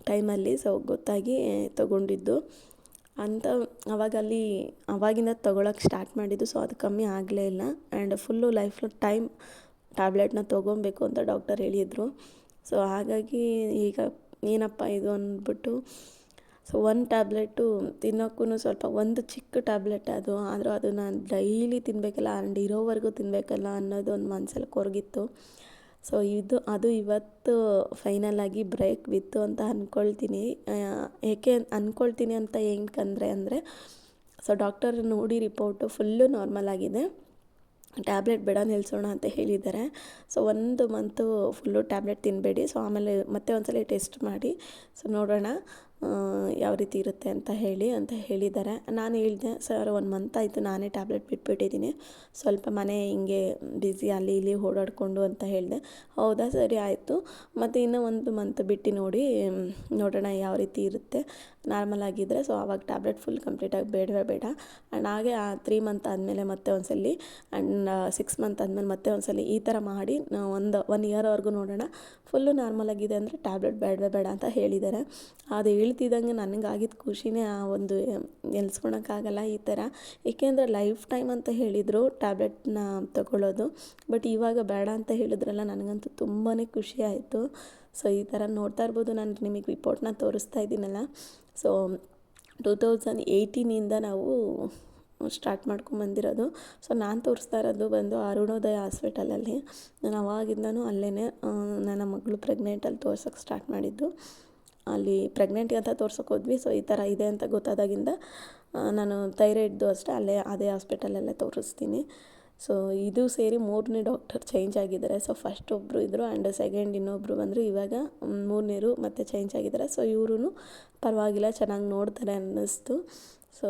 ಟೈಮಲ್ಲಿ ಸೊ ಗೊತ್ತಾಗಿ ತೊಗೊಂಡಿದ್ದು. ಅಂತ ಅವಾಗಲ್ಲಿ, ಅವಾಗಿಂದ ತೊಗೊಳಕ್ಕೆ ಸ್ಟಾರ್ಟ್ ಮಾಡಿದ್ದು. ಸೊ ಅದು ಕಮ್ಮಿ ಆಗಲೇ ಇಲ್ಲ. ಆ್ಯಂಡ್ ಫುಲ್ಲು ಲೈಫ್ ಟೈಮ್ ಟ್ಯಾಬ್ಲೆಟ್ನ ತೊಗೊಬೇಕು ಅಂತ ಡಾಕ್ಟರ್ ಹೇಳಿದರು. ಸೊ ಹಾಗಾಗಿ ಈಗ ಏನಪ್ಪ ಇದು ಅಂದ್ಬಿಟ್ಟು ಸೊ ಒಂದು ಟ್ಯಾಬ್ಲೆಟು ತಿನ್ನೋಕ್ಕೂ ಸ್ವಲ್ಪ ಒಂದು ಚಿಕ್ಕ ಟ್ಯಾಬ್ಲೆಟ್ ಅದು, ಆದರೂ ಅದನ್ನು ಡೈಲಿ ತಿನ್ನಬೇಕಲ್ಲ ಆ್ಯಂಡ್ ಇರೋವರೆಗೂ ತಿನ್ನಬೇಕಲ್ಲ ಅನ್ನೋದು ಒಂದು ಮನಸ್ಸಲ್ಲಿ ಕೊರಗಿತ್ತು. ಸೊ ಇದು, ಅದು ಇವತ್ತು ಫೈನಲ್ ಆಗಿ ಬ್ರೇಕ್ ಬಿತ್ತು ಅಂತ ಅಂದ್ಕೊಳ್ತೀನಿ ಏಕೆ ಅಂದ್ಕೊಳ್ತೀನಿ ಅಂತ ಏನಕ್ಕಂದರೆ ಅಂದರೆ, ಸೊ ಡಾಕ್ಟರ್ ನೋಡಿ ರಿಪೋರ್ಟು ಫುಲ್ಲು ನಾರ್ಮಲ್ ಆಗಿದೆ. ಟ್ಯಾಬ್ಲೆಟ್ ಬೇಡ ನಿಲ್ಲಿಸೋಣ ಅಂತ ಹೇಳಿದ್ದಾರೆ. ಸೊ ಒಂದು ಮಂತು ಫುಲ್ಲು ಟ್ಯಾಬ್ಲೆಟ್ ತಿನ್ನಬೇಡಿ ಸೊ ಆಮೇಲೆ ಮತ್ತೆ ಒಂದ್ಸಲ ಟೆಸ್ಟ್ ಮಾಡಿ. ಸೊ ನೋಡೋಣ ಯಾವ ರೀತಿ ಇರುತ್ತೆ ಅಂತ ಹೇಳಿ, ಅಂತ ಹೇಳಿದ್ದಾರೆ. ನಾನು ಹೇಳಿದೆ, ಸರ್, ಒಂದು ಮಂತ್ ಆಯಿತು ನಾನೇ ಟ್ಯಾಬ್ಲೆಟ್ ಬಿಟ್ಬಿಟ್ಟಿದ್ದೀನಿ. ಸ್ವಲ್ಪ ಮನೆ ಹಿಂಗೆ ಬ್ಯುಸಿ ಅಲ್ಲಿ ಇಲ್ಲಿ ಓಡಾಡಿಕೊಂಡು ಅಂತ ಹೇಳಿದೆ. ಹೌದಾ, ಸರಿ, ಆಯಿತು. ಮತ್ತು ಇನ್ನೂ ಒಂದು ಮಂತ್ ಬಿಟ್ಟು ನೋಡಿ ನೋಡೋಣ ಯಾವ ರೀತಿ ಇರುತ್ತೆ. ನಾರ್ಮಲ್ ಆಗಿದ್ದರೆ ಸೊ ಆವಾಗ ಟ್ಯಾಬ್ಲೆಟ್ ಫುಲ್ ಕಂಪ್ಲೀಟಾಗಿ ಬೇಡವೇ ಬೇಡ. ಆ್ಯಂಡ್ ಹಾಗೆ ಆ ತ್ರೀ ಮಂತ್ ಆದಮೇಲೆ ಮತ್ತೆ ಒಂದ್ಸಲಿ ಆ್ಯಂಡ್ ಸಿಕ್ಸ್ ಮಂತ್ ಆದಮೇಲೆ ಮತ್ತೆ ಒಂದ್ಸಲಿ ಈ ಥರ ಮಾಡಿ ಒಂದು ಒನ್ ಇಯರ್ವರೆಗೂ ನೋಡೋಣ. ಫುಲ್ಲು ನಾರ್ಮಲ್ ಆಗಿದೆ ಅಂದರೆ ಟ್ಯಾಬ್ಲೆಟ್ ಬೇಡವೇ ಬೇಡ ಅಂತ ಹೇಳಿದ್ದಾರೆ. ಅದು ಹೇಳ್ತಿದ್ದಂಗೆ ನನಗಾಗಿದ್ದ ಖುಷಿನೇ ಆ ಒಂದು ಎಲ್ಸ್ಕೊಳಕ್ಕಾಗಲ್ಲ ಈ ಥರ ಏಕೆಂದರೆ ಲೈಫ್ ಟೈಮ್ ಅಂತ ಹೇಳಿದರು ಟ್ಯಾಬ್ಲೆಟ್ನ ತಗೊಳ್ಳೋದು ಬಟ್ ಇವಾಗ ಬೇಡ ಅಂತ ಹೇಳಿದ್ರಲ್ಲ, ನನಗಂತೂ ತುಂಬಾ ಖುಷಿ ಆಯಿತು. ಸೊ ಈ ಥರ ನೋಡ್ತಾ ಇರ್ಬೋದು, ನಾನು ನಿಮಗೆ ರಿಪೋರ್ಟ್ನ ತೋರಿಸ್ತಾ ಇದ್ದೀನಲ್ಲ. ಸೊ ಟೂ ತೌಸಂಡ್ ಏಯ್ಟೀನಿಂದ ನಾವು ಸ್ಟಾರ್ಟ್ ಮಾಡ್ಕೊಂಬಂದಿರೋದು. ಸೊ ನಾನು ತೋರಿಸ್ತಾ ಇರೋದು ಬಂದು ಅರುಣೋದಯ ಹಾಸ್ಪಿಟಲಲ್ಲಿ. ನಾನು ಅವಾಗಿಂದನೂ ಅಲ್ಲೇ ನನ್ನ ಮಗಳು ಪ್ರೆಗ್ನೆಂಟಲ್ಲಿ ತೋರ್ಸೋಕ್ಕೆ ಸ್ಟಾರ್ಟ್ ಮಾಡಿದ್ದು. ಅಲ್ಲಿ ಪ್ರೆಗ್ನೆಂಟ್ ಅಂತ ತೋರ್ಸೋಕೆ ಹೋದ್ವಿ. ಸೊ ಈ ಥರ ಇದೆ ಅಂತ ಗೊತ್ತಾದಾಗಿಂದ ನಾನು ಥೈರಾಯ್ಡ್ದು ಅಷ್ಟೇ ಅಲ್ಲೇ ಅದೇ ಹಾಸ್ಪಿಟಲಲ್ಲೇ ತೋರಿಸ್ತೀನಿ. ಸೊ ಇದು ಸೇರಿ ಮೂರನೇ ಡಾಕ್ಟರ್ ಚೇಂಜ್ ಆಗಿದ್ದಾರೆ. ಸೊ ಫಸ್ಟ್ ಒಬ್ಬರು ಇದ್ದರು ಆ್ಯಂಡ್ ಸೆಕೆಂಡ್ ಇನ್ನೊಬ್ಬರು ಬಂದರು. ಇವಾಗ ಮೂರನೇರು ಮತ್ತೆ ಚೇಂಜ್ ಆಗಿದ್ದಾರೆ. ಸೊ ಇವರು ಪರವಾಗಿಲ್ಲ, ಚೆನ್ನಾಗಿ ನೋಡ್ತಾರೆ ಅನ್ನಿಸ್ತು. ಸೊ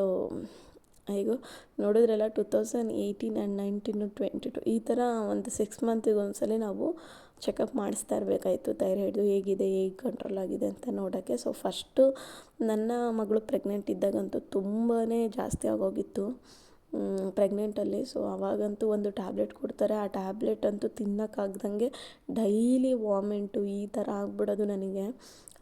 ಹೇಗೋ, ನೋಡಿದ್ರೆಲ್ಲ two thousand eighteen and nineteen twenty two ಈ ಥರ ಒಂದು ಸಿಕ್ಸ್ ಮಂತಿಗೆ ಒಂದ್ಸಲ ನಾವು ಚೆಕಪ್ ಮಾಡಿಸ್ತಾ ಇರಬೇಕಾಯ್ತು. ಥೈರಾಯ್ಡು ಹೇಗಿದೆ, ಹೇಗೆ ಕಂಟ್ರೋಲ್ ಆಗಿದೆ ಅಂತ ನೋಡೋಕ್ಕೆ. ಸೊ ಫಸ್ಟು ನನ್ನ ಮಗಳು ಪ್ರೆಗ್ನೆಂಟ್ ಇದ್ದಾಗಂತೂ ತುಂಬಾ ಜಾಸ್ತಿ ಆಗೋಗಿತ್ತು. ಪ್ರೆಗ್ನೆಂಟಲ್ಲಿ ಸೊ ಅವಾಗಂತೂ ಒಂದು ಟ್ಯಾಬ್ಲೆಟ್ ಕೊಡ್ತಾರೆ. ಆ ಟ್ಯಾಬ್ಲೆಟ್ ಅಂತೂ ತಿನ್ನೋಕ್ಕಾಗ್ದಂಗೆ ಡೈಲಿ ವಾಮಿಂಟು ಈ ಥರ ಆಗ್ಬಿಡೋದು ನನಗೆ.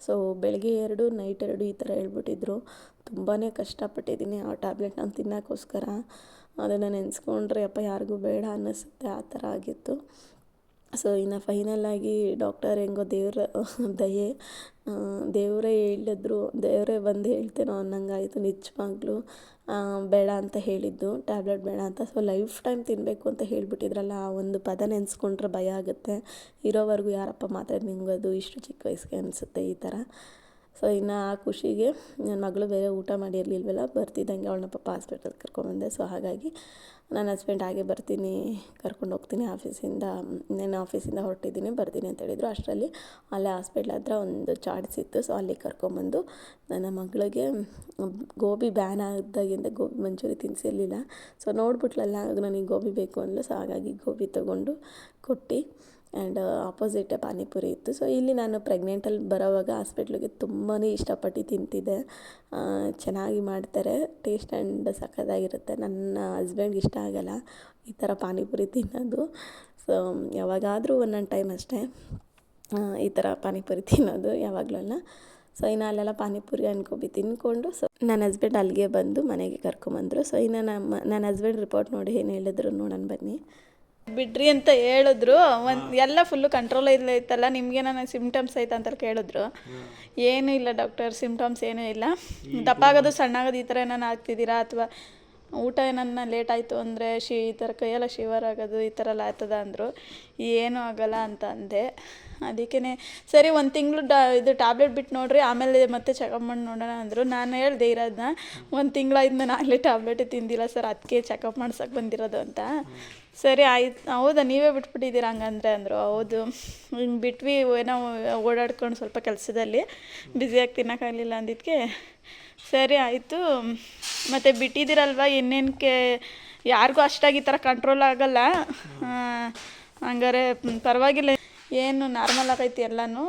ಸೊ ಬೆಳಗ್ಗೆ ಎರಡು ನೈಟ್ ಎರಡು ಈ ಥರ ಹೇಳ್ಬಿಟ್ಟಿದ್ರು. ತುಂಬಾ ಕಷ್ಟಪಟ್ಟಿದ್ದೀನಿ ಆ ಟ್ಯಾಬ್ಲೆಟ್ ನಾನು ತಿನ್ನೋಕ್ಕೋಸ್ಕರ. ಅದನ್ನು ನೆನೆಸ್ಕೊಂಡ್ರೆ, ಅಪ್ಪ, ಯಾರಿಗೂ ಬೇಡ ಅನ್ನಿಸುತ್ತೆ. ಆ ಥರ ಆಗಿತ್ತು. ಸೊ ಇನ್ನು ಆಗಿ ಡಾಕ್ಟರ್ ಹೆಂಗೋ ದೇವರ ದಯೆ ದೇವರೇ ಹೇಳಿದ್ರು, ದೇವರೇ ಬಂದು ಹೇಳ್ತೇನೋ ಅನ್ನಂಗಾಯಿತು ನಿಜವಾಗ್ಲೂ. ಬೇಡ ಅಂತ ಹೇಳಿದ್ದು ಟ್ಯಾಬ್ಲೆಟ್ ಬೇಡ ಅಂತ. ಸೊ ಲೈಫ್ ಟೈಮ್ ತಿನ್ನಬೇಕು ಅಂತ ಹೇಳಿಬಿಟ್ಟಿದ್ರಲ್ಲ, ಆ ಒಂದು ಪದ ನೆನೆಸ್ಕೊಂಡ್ರೆ ಭಯ ಆಗುತ್ತೆ. ಇರೋವರೆಗೂ ಯಾರಪ್ಪ ಮಾತಾಡಿ ನಿಂಗೋದು, ಇಷ್ಟು ಚಿಕ್ಕ ವಯಸ್ಸಿಗೆ ಅನಿಸುತ್ತೆ ಈ ಥರ. ಸೊ ಇನ್ನು ಆ ಖುಷಿಗೆ ನನ್ನ ಮಗಳು ಬೇರೆ ಊಟ ಮಾಡಿರಲಿಲ್ವಲ್ಲ, ಬರ್ತಿದ್ದಂಗೆ ಅವಳನ್ನ ಪಾಪ ಹಾಸ್ಪಿಟಲ್ಗೆ ಕರ್ಕೊಂಡ್ಬಂದೆ ಸೊ ಹಾಗಾಗಿ ನನ್ನ ಹಸ್ಬೆಂಡ್ ಹಾಗೆ ಬರ್ತೀನಿ, ಕರ್ಕೊಂಡು ಹೋಗ್ತೀನಿ ಆಫೀಸಿಂದ ನಾನು ಆಫೀಸಿಂದ ಹೊರಟಿದ್ದೀನಿ, ಬರ್ತೀನಿ ಅಂತ ಹೇಳಿದರು. ಅಷ್ಟರಲ್ಲಿ ಅಲ್ಲೇ ಹಾಸ್ಪಿಟ್ಲ್ ಹತ್ರ ಒಂದು ಚಾಟ್ಸ್ ಇತ್ತು. ಸೊ ಅಲ್ಲಿಗೆ ಕರ್ಕೊಂಬಂದು ನನ್ನ ಮಗಳಿಗೆ ಗೋಬಿ ಬ್ಯಾನ್ ಆದಾಗಿಂದ ಗೋಬಿ ಮಂಚೂರಿ ತಿನ್ನಿಸಿರ್ಲಿಲ್ಲ ಸೊ ನೋಡ್ಬಿಟ್ಲಲ್ಲ ಆಗ ನನಗೆ ಗೋಬಿ ಬೇಕು ಅಂದ್ಲು. ಸೊ ಹಾಗಾಗಿ ಗೋಬಿ ತೊಗೊಂಡು ಕೊಟ್ಟು. ಆ್ಯಂಡ್ ಆಪೋಸಿಟ್ ಪಾನಿಪುರಿ ಇತ್ತು. ಸೊ ಇಲ್ಲಿ ನಾನು ಪ್ರೆಗ್ನೆಂಟಲ್ಲಿ ಬರೋವಾಗ ಹಾಸ್ಪಿಟ್ಲಿಗೆ ತುಂಬಾ ಇಷ್ಟಪಟ್ಟು ತಿಂತಿದ್ದೆ. ಚೆನ್ನಾಗಿ ಮಾಡ್ತಾರೆ. ಟೇಸ್ಟ್ ಆ್ಯಂಡ್ ಸಖತ್ತಾಗಿರುತ್ತೆ ನನ್ನ ಹಸ್ಬೆಂಡ್ಗೆ ಇಷ್ಟ ಆಗಲ್ಲ ಈ ಥರ ಪಾನಿಪುರಿ ತಿನ್ನೋದು. ಸೊ ಯಾವಾಗಾದರೂ ಒಂದೊಂದು ಟೈಮ್ ಅಷ್ಟೇ ಈ ಥರ ಪಾನಿಪುರಿ ತಿನ್ನೋದು ಯಾವಾಗಲೂ ಸೊ ಇನ್ನು ಅಲ್ಲೆಲ್ಲ ಪಾನಿಪುರಿ ಅನ್ಕೊಬಿ ತಿನ್ಕೊಂಡು ಸೊ ನನ್ನ ಹಸ್ಬೆಂಡ್ ಅಲ್ಲಿಗೆ ಬಂದು ಮನೆಗೆ ಕರ್ಕೊಂಬಂದರು. ಸೊ ಇನ್ನು ನಮ್ಮ, ನನ್ನ ಹಸ್ಬೆಂಡ್ ರಿಪೋರ್ಟ್ ನೋಡಿ ಏನು ಹೇಳಿದ್ರು ನೋಡೋಣ ಬನ್ನಿ. ಬಿಡ್ರಿ ಅಂತ ಹೇಳಿದ್ರು. ಒಂದು ಎಲ್ಲ ಫುಲ್ಲು ಕಂಟ್ರೋಲ್ ಇತ್ತಲ್ಲ ನಿಮ್ಗೆ ನನಗೆ ಸಿಮ್ಟಮ್ಸ್ ಐತೆ ಅಂತ ಕೇಳಿದ್ರು. ಏನೂ ಇಲ್ಲ ಡಾಕ್ಟರ್ ಸಿಮ್ಟಮ್ಸ್ ಏನೂ ಇಲ್ಲ. ದಪ್ಪಾಗೋದು ಸಣ್ಣಾಗೋದು ಸಣ್ಣ ಆಗೋದು ಈ ಥರ ಏನಾನ ಆಗ್ತಿದ್ದೀರಾ? ಅಥವಾ ಊಟ ಏನನ್ನ ಲೇಟ್ ಆಯಿತು ಅಂದರೆ ಶಿ ಈ ಥರ ಕೈಯೆಲ್ಲ ಶಿವರ್ ಆಗೋದು ಈ ಥರ ಎಲ್ಲ ಆಗ್ತದ ಅಂದರು. ಏನೂ ಆಗಲ್ಲ ಅಂತ ಅಂದೆ. ಅದಕ್ಕೇ ಸರಿ ಒಂದು ತಿಂಗಳು ಡಾ, ಇದು ಟ್ಯಾಬ್ಲೆಟ್ ಬಿಟ್ಟು ನೋಡ್ರಿ, ಆಮೇಲೆ ಮತ್ತೆ ಚೆಕಪ್ ಮಾಡಿ ನೋಡೋಣ ಅಂದರು. ನಾನು ಹೇಳ್ದೆ ಇರೋದನ್ನ ಒಂದು ತಿಂಗಳಾಯ್ತು ನಾನು ಆಗಲೇ ಟ್ಯಾಬ್ಲೆಟೇ ತಿಂದಿಲ್ಲ ಸರ್ ಅದಕ್ಕೆ ಚೆಕಪ್ ಮಾಡ್ಸೋಕೆ ಬಂದಿರೋದು ಅಂತ. ಸರಿ ಆಯ್ತು, ಹೌದಾ, ನೀವೇ ಬಿಟ್ಬಿಟ್ಟಿದ್ದೀರ ಹಂಗಂದ್ರೆ ಅಂದರು. ಹೌದು, ಹಿಂಗೆ ಬಿಟ್ವಿ, ಏನೋ ಓಡಾಡ್ಕೊಂಡು ಸ್ವಲ್ಪ ಕೆಲಸದಲ್ಲಿ ಬ್ಯುಸಿಯಾಗಿ ತಿನ್ನೋಕ್ಕಾಗಲಿಲ್ಲ ಅಂದಿದ್ದಕ್ಕೆ ಸರಿ ಆಯಿತು, ಮತ್ತು ಬಿಟ್ಟಿದ್ದೀರಲ್ವ ಇನ್ನೇನಕ್ಕೆ ಯಾರಿಗೂ ಅಷ್ಟಾಗಿ ಈ ಥರ ಕಂಟ್ರೋಲ್ ಆಗಲ್ಲ. ಹಂಗಾರೆ ಪರವಾಗಿಲ್ಲ. ಏನು ನಾರ್ಮಲ್ ಆಗೈತಿ ಎಲ್ಲನೂ?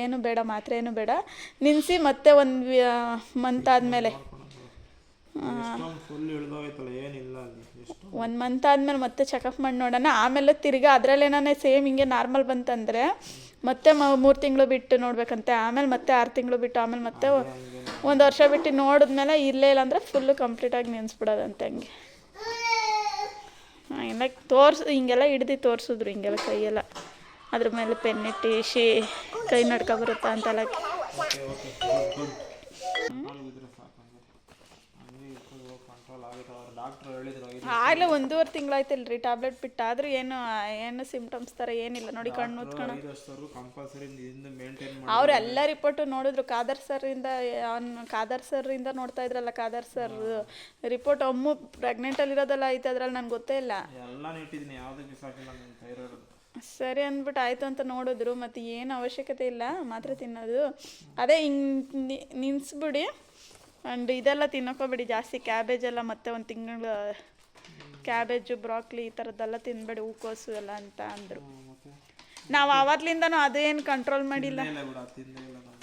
ಏನು ಬೇಡ, ಮಾತ್ರ ಏನು ಬೇಡ. ನಿನ್ಸಿ ಮತ್ತೆ ಒಂದು ಮಂತ್ ಆದಮೇಲೆ. ಒಂದು ಮಂತ್ ಆದಮೇಲೆ ಮತ್ತೆ ಚೆಕಪ್ ಮಾಡಿ ನೋಡೋಣ. ಆಮೇಲೆ ತಿರ್ಗಾ ಅದರಲ್ಲೇನೇ ಸೇಮ್ ಹಿಂಗೆ ನಾರ್ಮಲ್ ಬಂತಂದರೆ ಮತ್ತೆ ಮೂರು ತಿಂಗಳು ಬಿಟ್ಟು ನೋಡ್ಬೇಕಂತೆ. ಆಮೇಲೆ ಮತ್ತೆ ಆರು ತಿಂಗಳು ಬಿಟ್ಟು ಆಮೇಲೆ ಮತ್ತೆ ಒಂದು ವರ್ಷ ಬಿಟ್ಟು ನೋಡಿದ್ಮೇಲೆ ಇಲ್ಲೇ ಇಲ್ಲ ಅಂದರೆ ಫುಲ್ಲು ಕಂಪ್ಲೀಟಾಗಿ ನೆನೆಸ್ಬಿಡೋದಂತೆ ಹಂಗೆ. ಎಲ್ಲ ತೋರ್ಸ್, ಹಿಂಗೆಲ್ಲ ಹಿಡ್ದು ತೋರಿಸಿದ್ರು ಹಿಂಗೆಲ್ಲ ಕೈಯೆಲ್ಲ. ಅದ್ರ ಮೇಲೆ ಪೆನ್ನಿಟ್ಟು ಶಿ ಕೈ ನಡ್ಕೊ ಬರುತ್ತಾ ಅಂತೆಲ್ಲ ಇದು ಆಗಲೇ ಒಂದೂವರೆ ತಿಂಗಳಾಯ್ತಲ್ರಿ ಟ್ಯಾಬ್ಲೆಟ್ ಬಿಟ್ಟು. ಆದ್ರೂ ಏನು ಏನು ಸಿಂಪ್ಟಮ್ಸ್ ಥರ ಏನಿಲ್ಲ. ನೋಡಿ ಕಣ್ಣು ಮುಚ್ಕೊಂಡು ಅವರೆಲ್ಲ ವರ್ಷದವರೆಗೂ ಕಂಪಲ್ಸರಿ ಇದನ್ನು ಮೇಂಟೈನ್ ಮಾಡಿ ಅವ್ರು ಎಲ್ಲ ರಿಪೋರ್ಟು ನೋಡಿದ್ರು. ಖಾದರ್ ಸರ್ ಅವ್ನು ಖಾದರ್ ಇಂದ ನೋಡ್ತಾ ಇದ್ರಲ್ಲ ಖಾದರ್ ಸರ್ ರಿಪೋರ್ಟ್ ಅಮ್ಮು ಪ್ರೆಗ್ನೆಂಟಲ್ಲಿರೋದೆಲ್ಲ ಐತೆ ಅದ್ರಲ್ಲಿ ನನಗೆ ಗೊತ್ತೇ ಇಲ್ಲ. ಎಲ್ಲ ಸರಿ ಅಂದ್ಬಿಟ್ಟು ಆಯಿತು ಅಂತ ನೋಡಿದ್ರು ಮತ್ತು ಏನು ಅವಶ್ಯಕತೆ ಇಲ್ಲ ಮಾತ್ರ ತಿನ್ನೋದು. ಅದೇ ಹಿಂಗೆ ನಿನ್ಸ್ಬಿಡಿ. ಆ್ಯಂಡ್ ಇದೆಲ್ಲ ತಿನ್ನೋಕೋಬೇಡಿ ಜಾಸ್ತಿ ಕ್ಯಾಬೇಜ್ ಎಲ್ಲ ಮತ್ತೆ ಒಂದು ತಿಂಗಳು ಕ್ಯಾಬೇಜು ಬ್ರಾಕ್ಲಿ ಈ ಥರದ್ದೆಲ್ಲ ತಿನ್ಬೇಡಿ ಹೂಕೋಸು ಎಲ್ಲ ಅಂತ ಅಂದರು. ನಾವು ಆವಾಗ್ಲಿಂದನೂ ಅದೇನು ಕಂಟ್ರೋಲ್ ಮಾಡಿಲ್ಲ.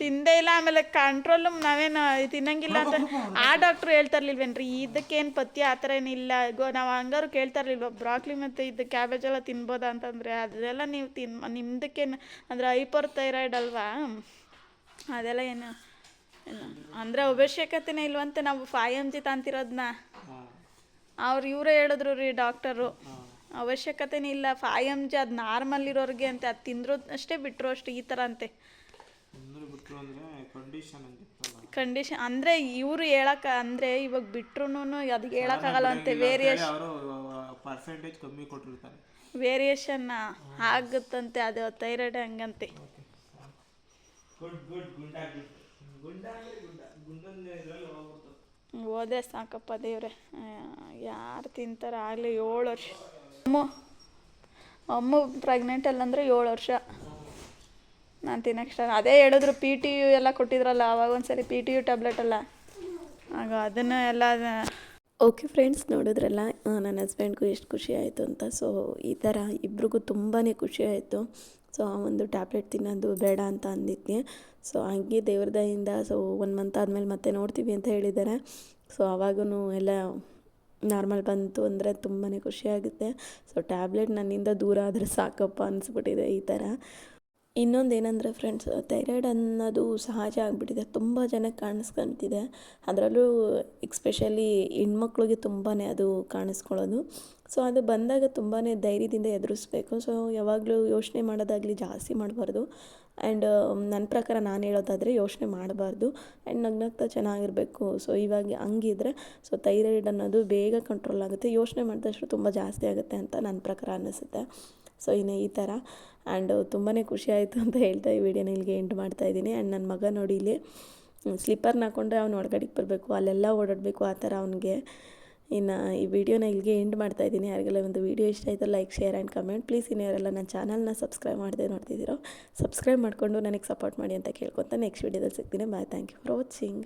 ತಿಂದೇ ಇಲ್ಲ, ಆಮೇಲೆ ಕಂಟ್ರೋಲ್ ನಾವೇನು ತಿನ್ನಂಗಿಲ್ಲ ಅಂತ ಆ ಡಾಕ್ಟ್ರು ಹೇಳ್ತಾ ಇರ್ಲಿಲ್ವೇನ್ರಿ ಇದಕ್ಕೇನು ಪಥ್ಯ ಆ ಥರ ಏನಿಲ್ಲ ಗೋ, ನಾವು ಹಂಗಾರು ಕೇಳ್ತಾ ಇರ್ಲಿಲ್ವ ಬ್ರಾಕ್ಲಿ ಮತ್ತು ಇದು ಕ್ಯಾಬೇಜ್ ಎಲ್ಲ ತಿನ್ಬೋದಾ ಅಂತಂದರೆ ಅದೆಲ್ಲ ನೀವು ತಿನ್, ನಿಮ್ದಕ್ಕೇನು ಅಂದರೆ ಹೈಪರ್ ಥೈರಾಯ್ಡ್ ಅಲ್ವಾ? ಅದೆಲ್ಲ ಏನು ಅಂದರೆ ಅವಶ್ಯಕತೆನೇ ಇಲ್ವಂತೆ ನಾವು ಫೈವ್ ಎಂ ಜಿ ತಂತಿರೋದನ್ನ ಅವ್ರು ಇವರೇ ಹೇಳಿದ್ರು ರೀ ಡಾಕ್ಟರು ಅವಶ್ಯಕತೆನೇ ಇಲ್ಲ. ಫೈವ್ ಎಂ ಜಿ ಅದು ನಾರ್ಮಲ್ ಇರೋರಿಗೆ ಅಂತೆ, ಅದು ತಿಂದ್ರು ಅಷ್ಟೇ ಬಿಟ್ಟರು ಅಷ್ಟೇ ಈ ಥರ ಅಂತೆ. ಕಂಡೀಷನ್ ಅಂದ್ರೆ ಇವರು ಹೇಳಕ್ಕೆ ಅಂದರೆ ಇವಾಗ ಬಿಟ್ರು ಅದಕ್ಕೆ ಹೇಳೋಕ್ಕಾಗಲ್ಲ ಅಂತೆ ವೇರಿಯೇಷನ್ ಪರ್ಸೆಂಟೇಜ್ ಕಮ್ಮಿ ಕೊಟ್ಟಿರ್ತಾರೆ. ವೇರಿಯೇಷನ್ ಆಗುತ್ತಂತೆ ಅದು ಥೈರಾಯ್ಡ್ ಹಂಗಂತೆ. ಓದೇ ಸಾಕಪ್ಪ ದೇವ್ರೆ. ಯಾರು ತಿಂತಾರೆ ಆಗಲಿ ಏಳು ವರ್ಷ. ಅಮ್ಮ ಅಮ್ಮ ಪ್ರೆಗ್ನೆಂಟ್ ಅಲ್ಲಂದ್ರೆ ಏಳು ವರ್ಷ. ನಾನು ತಿನ್ನಕ್ಕೆ ಅದೇ ಹೇಳಿದ್ರು ಪಿ ಟಿ ಯು ಎಲ್ಲ ಕೊಟ್ಟಿದ್ರಲ್ಲ, ಅವಾಗ ಒಂದ್ಸರಿ ಪಿ ಟಿ ಯು ಟ್ಯಾಬ್ಲೆಟ್ ಅಲ್ಲ ಆಗ ಅದನ್ನು ಎಲ್ಲ ಓಕೆ ಫ್ರೆಂಡ್ಸ್ ನೋಡಿದ್ರಲ್ಲ ನನ್ನ ಹಸ್ಬೆಂಡ್ಗೂ ಎಷ್ಟು ಖುಷಿ ಆಯಿತು ಅಂತ. ಸೊ ಈ ಥರ ಇಬ್ರಿಗೂ ತುಂಬಾ ಖುಷಿ ಆಯಿತು. ಸೊ ಆ ಒಂದು ಟ್ಯಾಬ್ಲೆಟ್ ತಿನ್ನೋದು ಬೇಡ ಅಂತ ಅಂದಿದ್ದೆ ಸೊ ಹಂಗೆ ದೇವ್ರ ದಯಿಂದ ಸೊ ಒನ್ ಮಂತ್ ಆದಮೇಲೆ ಮತ್ತೆ ನೋಡ್ತೀವಿ ಅಂತ ಹೇಳಿದ್ದಾರೆ. ಸೊ ಆವಾಗೂ ಎಲ್ಲ ನಾರ್ಮಲ್ ಬಂತು ಅಂದರೆ ತುಂಬಾ ಖುಷಿಯಾಗುತ್ತೆ ಸೊ ಟ್ಯಾಬ್ಲೆಟ್ ನನ್ನಿಂದ ದೂರ ಆದರೆ ಸಾಕಪ್ಪ ಅನಿಸ್ಬಿಟ್ಟಿದೆ ಈ ಥರ ಇನ್ನೊಂದು ಏನಂದರೆ ಫ್ರೆಂಡ್ಸ್ ಥೈರಾಯ್ಡ್ ಅನ್ನೋದು ಸಹಜ ಆಗಿಬಿಟ್ಟಿದೆ. ತುಂಬ ಜನಕ್ಕೆ ಕಾಣಿಸ್ಕೊಂತಿದೆ. ಅದರಲ್ಲೂ ಎಕ್ಸ್ಪೆಷಲಿ ಹೆಣ್ಮಕ್ಳಿಗೆ ತುಂಬಾ ಅದು ಕಾಣಿಸ್ಕೊಳ್ಳೋದು. ಸೊ ಅದು ಬಂದಾಗ ತುಂಬಾ ಧೈರ್ಯದಿಂದ ಎದುರಿಸ್ಬೇಕು. ಸೊ ಯಾವಾಗಲೂ ಯೋಚನೆ ಮಾಡೋದಾಗಲಿ ಜಾಸ್ತಿ ಮಾಡಬಾರ್ದು. ಆ್ಯಂಡ್ ನನ್ನ ಪ್ರಕಾರ ನಾನು ಹೇಳೋದಾದರೆ ಯೋಚನೆ ಮಾಡಬಾರ್ದು. ಆ್ಯಂಡ್ ನಗ್ನಗ್ತಾ ಚೆನ್ನಾಗಿರಬೇಕು. ಸೊ ಇವಾಗ ಹಂಗಿದ್ರೆ ಸೊ ಥೈರಾಯ್ಡ್ ಅನ್ನೋದು ಬೇಗ ಕಂಟ್ರೋಲ್ ಆಗುತ್ತೆ. ಯೋಚನೆ ಮಾಡಿದಷ್ಟು ತುಂಬ ಜಾಸ್ತಿ ಆಗುತ್ತೆ ಅಂತ ನನ್ನ ಪ್ರಕಾರ ಅನ್ನಿಸುತ್ತೆ ಸೊ ಇನ್ನು ಈ ಥರ. ಆ್ಯಂಡ್ ತುಂಬಾ ಖುಷಿ ಆಯಿತು ಅಂತ ಹೇಳ್ತಾ ಈ ವಿಡಿಯೋನ ಇಲ್ಲಿಗೆ ಎಂಡ್ ಮಾಡ್ತಾ ಇದ್ದೀನಿ. ಆ್ಯಂಡ್ ನನ್ನ ಮಗ ನೋಡಿ ಇಲ್ಲಿ ಸ್ಲಿಪ್ಪರ್ನ ಹಾಕೊಂಡ್ರೆ ಅವ್ನು ಒಳಗಡೆಗೆ ಬರಬೇಕು, ಅಲ್ಲೆಲ್ಲ ಓಡಾಡಬೇಕು ಆ ಥರ ಅವನಿಗೆ. ಇನ್ನು ಈ ವಿಡಿಯೋನ ಇಲ್ಲಿಗೆ ಎಂಡ್ ಮಾಡ್ತಾ ಇದ್ದೀನಿ. ಯಾರಿಗೆಲ್ಲ ಒಂದು ವಿಡಿಯೋ ಇಷ್ಟ ಆಯಿತು like share and comment please ಇನ್ನು ಯಾರೆಲ್ಲ ನನ್ನ ಚಾನಲ್ನ ಸಬ್ಸ್ಕ್ರೈಬ್ ಮಾಡದೆ ನೋಡ್ತಿದ್ದೀರೋ ಸಬ್ಸ್ಕ್ರೈಬ್ ಮಾಡಿಕೊಂಡು ನನಗೆ ಸಪೋರ್ಟ್ ಮಾಡಿ ಅಂತ ಕೇಳ್ಕೊತ ನೆಕ್ಸ್ಟ್ ವಿಡಿಯೋದಲ್ಲಿ ಸಿಗ್ತೀನಿ. Bye thank you for watching